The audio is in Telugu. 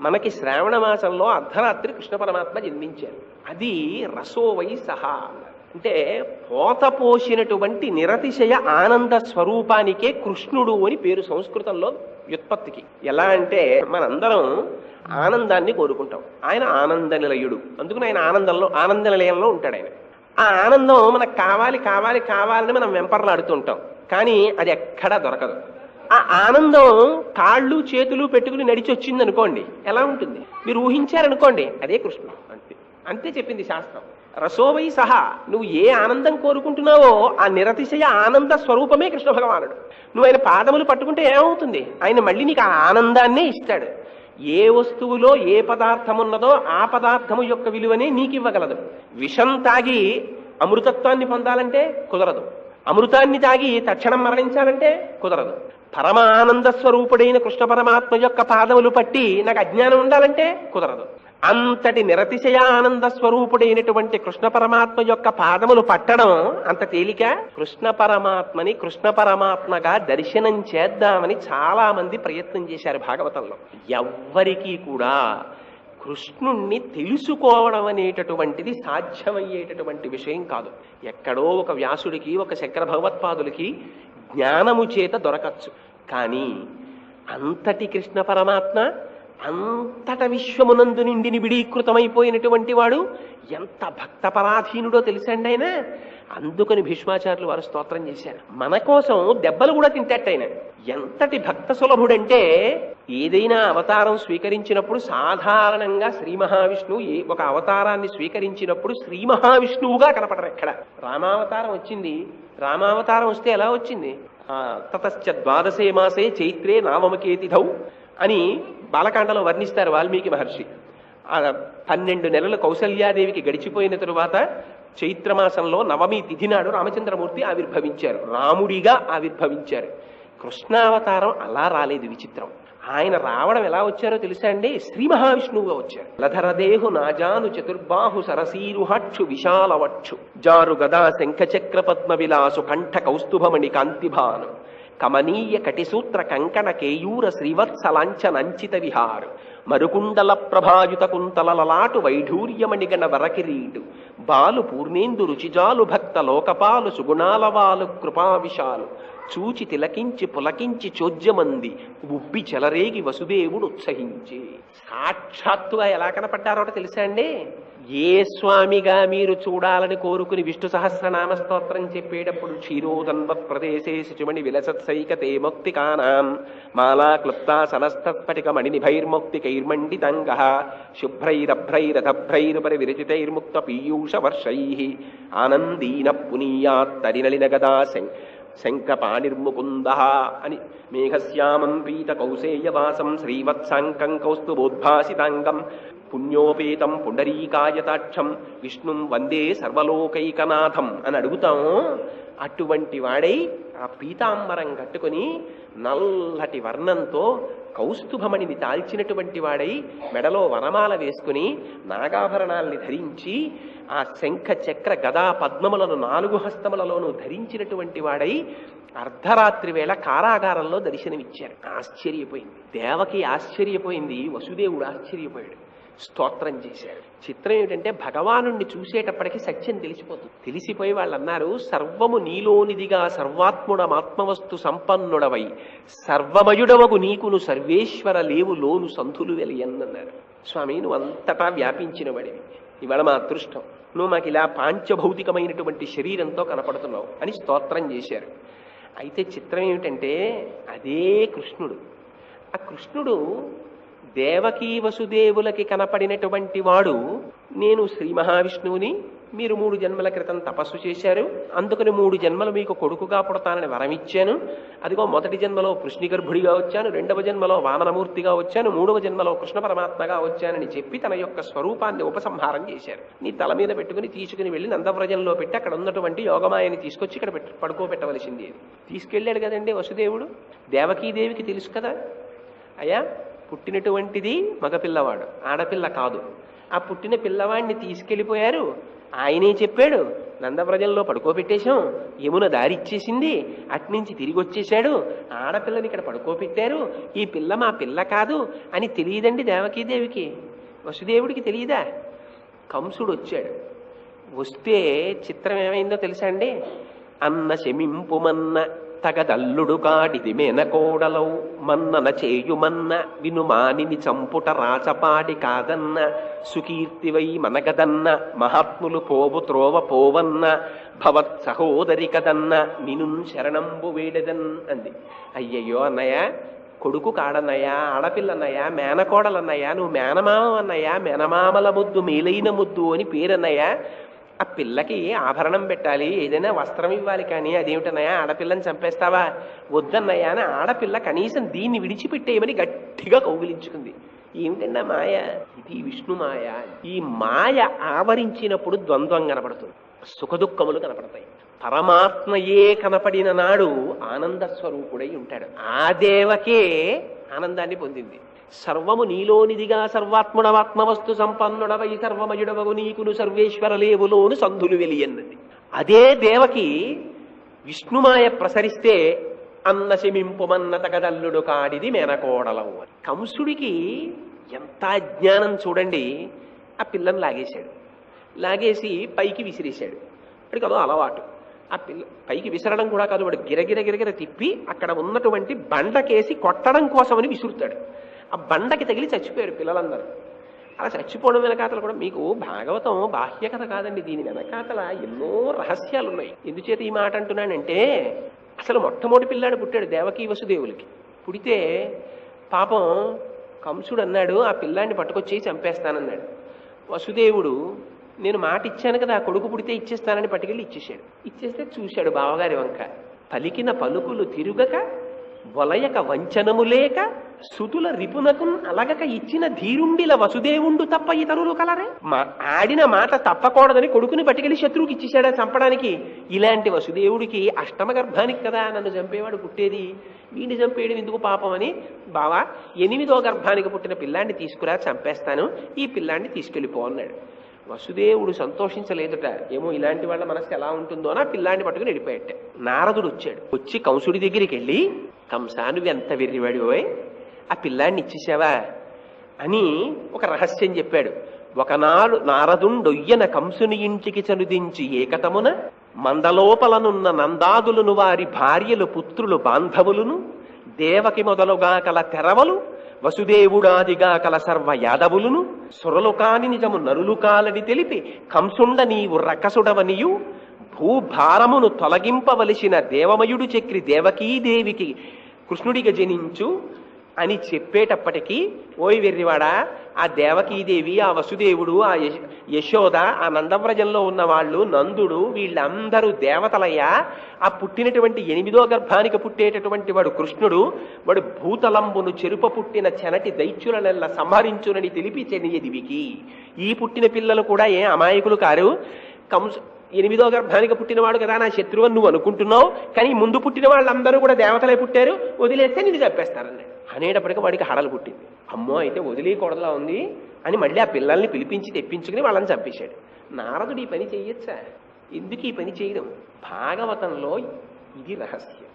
మనకి శ్రావణ మాసంలో అర్ధరాత్రి కృష్ణ పరమాత్మ జన్మించారు. అది రసోవై సహా అంటే పోత పోసినటువంటి నిరతిశయ ఆనంద స్వరూపానికే కృష్ణుడు అని పేరు సంస్కృతంలో వ్యుత్పత్తికి. ఎలా అంటే మనందరం ఆనందాన్ని కోరుకుంటాం. ఆయన ఆనంద నిలయుడు. అందుకని ఆయన ఆనందంలో ఆనంద నిలయంలో ఉంటాడు ఆయన. ఆ ఆనందం మనకు కావాలి కావాలి కావాలని మనం వెంపర్లాడుతుంటాం. కానీ అది ఎక్కడా దొరకదు. ఆ ఆనందం కాళ్ళు చేతులు పెట్టుకుని నడిచి వచ్చింది అనుకోండి ఎలా ఉంటుంది? మీరు ఊహించారనుకోండి అదే కృష్ణ. అంతే. అంతే చెప్పింది శాస్త్రం. రసోవై సహా నువ్వు ఏ ఆనందం కోరుకుంటున్నావో ఆ నిరతిశయ ఆనంద స్వరూపమే కృష్ణ భగవానుడు. నువ్వు ఆయన పాదములు పట్టుకుంటే ఏమవుతుంది? ఆయన మళ్ళీ నీకు ఆ ఆనందాన్నే ఇస్తాడు. ఏ వస్తువులో ఏ పదార్థం ఉన్నదో ఆ పదార్థము యొక్క విలువనే నీకు ఇవ్వగలదు విషం తాగి అమృతత్వాన్ని పొందాలంటే కుదరదు. అమృతాన్ని తాగి తక్షణం మరణించాలంటే కుదరదు. పరమానంద స్వరూపుడైన కృష్ణ పరమాత్మ యొక్క పాదములు పట్టి నాకు అజ్ఞానం ఉండాలంటే కుదరదు. అంతటి నిరతిశయ ఆనంద స్వరూపుడైనటువంటి కృష్ణ పరమాత్మ యొక్క పాదములు పట్టడం అంత తేలిక? కృష్ణ పరమాత్మని కృష్ణ పరమాత్మగా దర్శనం చేద్దామని చాలా మంది ప్రయత్నం చేశారు భాగవతంలో. ఎవ్వరికీ కూడా కృష్ణుణ్ణి తెలుసుకోవడం అనేటటువంటిది సాధ్యమయ్యేటటువంటి విషయం కాదు. ఎక్కడో ఒక వ్యాసుడికి ఒక శంకర భగవత్పాదులకి జ్ఞానము చేత దొరకచ్చు. కానీ అంతటి కృష్ణ పరమాత్మ అంతట విశ్వమునందు నిండి నిబిడీకృతమైపోయినటువంటి వాడు ఎంత భక్తపరాధీనుడో తెలుసండి ఆయన? అందుకని భీష్మాచార్యులు వారు స్తోత్రం చేశారు. మన కోసం దెబ్బలు కూడా తింటట్టు ఆయన. ఎంతటి భక్త సులభుడంటే ఏదైనా అవతారం స్వీకరించినప్పుడు సాధారణంగా శ్రీ మహావిష్ణువు ఏ ఒక అవతారాన్ని స్వీకరించినప్పుడు శ్రీ మహావిష్ణువుగా కనపడరు ఎక్కడ. రామావతారం వచ్చింది. రామావతారం వస్తే ఎలా వచ్చింది? తతశ్చ ద్వాదశే మాసే చైత్రే నామమకేతిథౌ అని బాలకాండలో వర్ణిస్తారు వాల్మీకి మహర్షి. పన్నెండు నెలలు కౌసల్యాదేవికి గడిచిపోయిన తరువాత చైత్రమాసంలో నవమి తిథి నాడు రామచంద్రమూర్తి ఆవిర్భవించారు. రాముడిగా ఆవిర్భవించారు. కృష్ణావతారం అలా రాలేదు విచిత్రం. ఆయన రావడం ఎలా వచ్చారో తెలుసా అండి? శ్రీ మహావిష్ణువుగా వచ్చారు. లధరదేహు నాజాను చతుర్బాహు సరసీరుహక్షు విశాలవక్షు. జారు గదా శంఖ చక్ర పద్మ విలాసు కంఠ కౌస్తుభమణి కాంతిభాను. కమనీయ కటిసూత్ర కంకణ కేయూర శ్రీవత్సలాంఛనంచిత విహారు. మరుకుండల ప్రభాయుత కుంతల లలాటు వైఢూర్యమణిగణ వరకిరీడు బాలు పూర్ణేందు రుచిజాలు భక్త లోకపాలు సుగుణాలవాలు కృపావిశాలు. చూచి తిలకించి పులకించి చోద్యమంది ఉబ్బి చెలరేగి వసుదేవుడు ఉత్సహించి. సాక్షాత్తుగా ఎలా కనపడ్డారో తెలుసా అండి? ఏ స్వామిగా మీరు చూడాలని కోరుకుని విష్ణు సహస్రనామ స్తోత్రం చెప్పేటప్పుడు క్షీరోదన్వ ప్రదేశే శుచిమణి విలసత్సైకతే ముక్తికానాం మాలా క్లుప్తా సనస్తత్పటిక మణినిభైర్ముక్తికైర్మండితంగ శుభ్రైరభ్రైరథభ్రైరుపరి విరచితైర్ముక్త పీయూష వర్షై ఆనందీన పునీయాత్తరినలిన గదా శం- శంఖపాణిర్ముకుంద అని మేఘశ్యామం పీత కౌసేయవాసం శ్రీవత్సాంకం కౌస్తుభోద్భాసితాంగం పుణ్యోపేతం పుండరీకాయతాక్షం విష్ణుం వందే సర్వలోకైకనాథం అని అడుగుతాం. అటువంటి వాడై ఆ పీతాంబరం కట్టుకుని నల్లటి వర్ణంతో కౌస్తుభమణిని దాల్చినటువంటి వాడై మెడలో వనమాల వేసుకుని నాగాభరణాల్ని ధరించి ఆ శంఖ చక్ర గదా పద్మములను నాలుగు హస్తములలోనూ ధరించినటువంటి వాడై అర్ధరాత్రి వేళ కారాగారంలో దర్శనమిచ్చారు. ఆశ్చర్యపోయింది. దేవకి ఆశ్చర్యపోయింది. వసుదేవుడు ఆశ్చర్యపోయాడు. స్తోత్రం చేశాడు. చిత్రం ఏమిటంటే భగవాను చూసేటప్పటికి సత్యం తెలిసిపోతుంది. తెలిసిపోయి వాళ్ళు అన్నారు సర్వము నీలోనిదిగా సర్వాత్ముడమాత్మవస్తు సంపన్నుడవై సర్వమయుడవగు నీకును సర్వేశ్వర లేవు లోను సంధులు వెలియన్నన్నారు. స్వామి నువ్వు అంతటా వ్యాపించిన వాడివి ఇవాళ మా అదృష్టం. నువ్వు మాకు ఇలా పాంచభౌతికమైనటువంటి శరీరంతో కనపడుతున్నావు అని స్తోత్రం చేశారు. అయితే చిత్రం ఏమిటంటే అదే కృష్ణుడు. ఆ కృష్ణుడు దేవకీ వసుదేవులకి కనపడినటువంటి వాడు నేను శ్రీ మహావిష్ణువుని మీరు మూడు జన్మల క్రితం తపస్సు చేశారు. అందుకని మూడు జన్మలు మీకు కొడుకుగా పుడతానని వరమిచ్చాను. అదిగో మొదటి జన్మలో కృష్ణిగర్భుడిగా వచ్చాను. రెండవ జన్మలో వామనమూర్తిగా వచ్చాను. మూడవ జన్మలో కృష్ణ పరమాత్మగా వచ్చానని చెప్పి తన యొక్క స్వరూపాన్ని ఉపసంహారం చేశారు. నీ తల మీద పెట్టుకుని తీసుకుని వెళ్ళి నందవ్రజంలో పెట్టి అక్కడ ఉన్నటువంటి యోగమాయని తీసుకొచ్చి ఇక్కడ పెట్టు పడుకోబెట్టవలసింది. తీసుకెళ్ళాడు కదండి వసుదేవుడు. దేవకీదేవికి తెలుసు కదా. అయ్యా పుట్టినటువంటిది మగపిల్లవాడు ఆడపిల్ల కాదు. ఆ పుట్టిన పిల్లవాడిని తీసుకెళ్ళిపోయారు. ఆయనే చెప్పాడు నందవ్రజంలో పడుకోబెట్టేశాం. యమున దారి ఇచ్చేసింది. అట్నుంచి తిరిగి వచ్చేశాడు ఆడపిల్లని ఇక్కడ పడుకోబెట్టారు. ఈ పిల్ల మా పిల్ల కాదు అని తెలియదండి దేవకీదేవికి. వసుదేవుడికి తెలియదా? కంసుడు వచ్చాడు వస్తే చిత్రం ఏమైందో తెలుసా అండి? అన్న శమింపుమన్న తగదల్లుడు కాడిది మేనకోడలౌ మన్నన చేయుమన్న వినుమానిని చంపుట రాచపాడి కాదన్న. సుకీర్తివై మనగదన్న మహాత్ములు పోవు త్రోవ పోవన్న. భవత్ సహోదరి కదన్న నినున్ శరణంబు వేడెదన్ అంది. అయ్యయ్యో అన్నయ్య కొడుకు కాడన్నయ్యా ఆడపిల్లన్నయ్యా మేనకోడలన్నయ్యా నువ్వు మేనమామ అన్నయ్యా మేనమామల ముద్దు మేలైన ముద్దు అని పేరన్నయ్యా. ఆ పిల్లకి ఆభరణం పెట్టాలి ఏదైనా వస్త్రం ఇవ్వాలి కానీ అదేమిటన్నయ్యా ఆడపిల్లని చంపేస్తావా? వద్దన్నయ్యా అని ఆడపిల్ల కనీసం దీన్ని విడిచిపెట్టేయమని గట్టిగా కౌగిలించుకుంది. ఏమిటన్నా మాయ? ఇది విష్ణు మాయ. ఈ మాయ ఆవరించినప్పుడు ద్వంద్వం కనపడుతుంది. సుఖదుఖములు కనపడతాయి. పరమాత్మయే కనపడిన నాడు ఆనంద స్వరూపుడై ఉంటాడు. ఆ దేవకే ఆనందాన్ని పొందింది. సర్వము నీలోనిదిగా సర్వాత్ముడవాత్మవస్తు సంపన్నుడవై సర్వమయుడవగు నీకును సర్వేశ్వరలేవులోను సంధులు వెలియన్నది. అదే దేవకి విష్ణుమాయ ప్రసరిస్తే అన్న శమింపుమన్నత కదల్లుడు కాడిది మేనకోడలవు కంసుడికి ఎంత అజ్ఞానం చూడండి ఆ పిల్లను లాగేశాడు. లాగేసి పైకి విసిరేశాడు. వాడికి అదో అలవాటు. ఆ పిల్ల పైకి విసరడం కూడా కాదు వాడు గిరగిర గిరగిర తిప్పి అక్కడ ఉన్నటువంటి బండకేసి కొట్టడం కోసమని విసురుతాడు. ఆ బండకి తగిలి చచ్చిపోయారు పిల్లలందరూ. అలా చచ్చిపోవడం వెనకాతలు కూడా మీకు భాగవతం బాహ్య కథ కాదండి దీని వెనకాతల ఎన్నో రహస్యాలు ఉన్నాయి ఎందుచేత ఈ మాట అంటున్నానంటే అసలు మొట్టమొదటి పిల్లాడు పుట్టాడు దేవకీ వసుదేవులకి. పుడితే పాపం కంసుడు అన్నాడు ఆ పిల్లాన్ని పట్టుకొచ్చి చంపేస్తానన్నాడు. వసుదేవుడు నేను మాట ఇచ్చాను కదా కొడుకు పుడితే ఇచ్చేస్తానని పట్టుకెళ్ళి ఇచ్చేశాడు. ఇచ్చేస్తే చూశాడు బావగారి వంక. పలికిన పలుకులు తిరుగక వలయక వంచనము లేక సుతుల రిపునకు అలగక ఇచ్చిన ధీరుండిల వసుదేవుండు తప్ప ఇతరులు కలరే? మా ఆడిన మాట తప్పకూడదని కొడుకుని పట్టుకెళ్ళి శత్రువుకి ఇచ్చేశాడా చంపడానికి? ఇలాంటి వసుదేవుడికి అష్టమ గర్భానికి కదా నన్ను చంపేవాడు పుట్టేది. వీడిని చంపేయడం ఎందుకు పాపం అని? బావా ఎనిమిదో గర్భానికి పుట్టిన పిల్లాన్ని తీసుకురా చంపేస్తాను. ఈ పిల్లాన్ని తీసుకెళ్ళిపో అన్నాడు. వసుదేవుడు సంతోషించలేదుట. ఏమో ఇలాంటి వాళ్ళ మనసు ఎలా ఉంటుందో అని పిల్లాన్ని పట్టుకుని వెళ్ళిపోయాట నారదుడు వచ్చాడు. వచ్చి కంసుడి దగ్గరికి వెళ్ళి కంసా నువ్వు ఎంత వెర్రివాడివోయ్ ఆ పిల్లాన్ని ఇచ్చేసావా? అని ఒక రహస్యం చెప్పాడు. ఒకనాడు నారదుండొయ్యన కంసుని ఇంటికి చనుదించి ఏకతమున మందలోపలనున్న నందాదులను వారి భార్యలు పుత్రులు బాంధవులును దేవకి మొదలుగా కల తెరవలు వసుదేవుడాదిగా కల సర్వ యాదవులును సురలు కాని నిజము నరులు కాలని తెలిపి కంసుండ నీవు రకసుడవనియు భూభారమును తొలగింపవలసిన దేవమయుడు చక్రి దేవకీదేవికి కృష్ణుడిగా జనించు అని చెప్పేటప్పటికీ ఓయ్ వెర్రివాడా ఆ దేవకీదేవి ఆ వసుదేవుడు ఆ యశ- యశోద ఆ నందవ్రజంలో ఉన్న వాళ్ళు నందుడు వీళ్ళందరూ దేవతలయ్యా. ఆ పుట్టినటువంటి ఎనిమిదో గర్భానికి పుట్టేటటువంటి వాడు కృష్ణుడు వాడు భూతలంబును చెరుప పుట్టిన చెనటి దైత్యులనెల్ల సంహరించునని తెలిపి చెనియదివికి ఈ పుట్టిన పిల్లలు కూడా ఏ అమాయకులు కారు. కంస ఎనిమిదో గర్భానికి పుట్టినవాడు కదా నా శత్రువు నువ్వు అనుకుంటున్నావు. కానీ ముందు పుట్టిన వాళ్ళందరూ కూడా దేవతలే పుట్టారు. వదిలేస్తే నిన్ను చంపేస్తారన్నాడు. అనేటప్పటికీ వాడికి హడలు పుట్టింది. అమ్మో అయితే వదిలేయకూడదులా ఉంది అని మళ్ళీ ఆ పిల్లల్ని పిలిపించి తెప్పించుకుని వాళ్ళని చంపేశాడు. నారదుడు ఈ పని చేయొచ్చా ఎందుకు ఈ పని చేయడం? భాగవతంలో ఇది రహస్యం.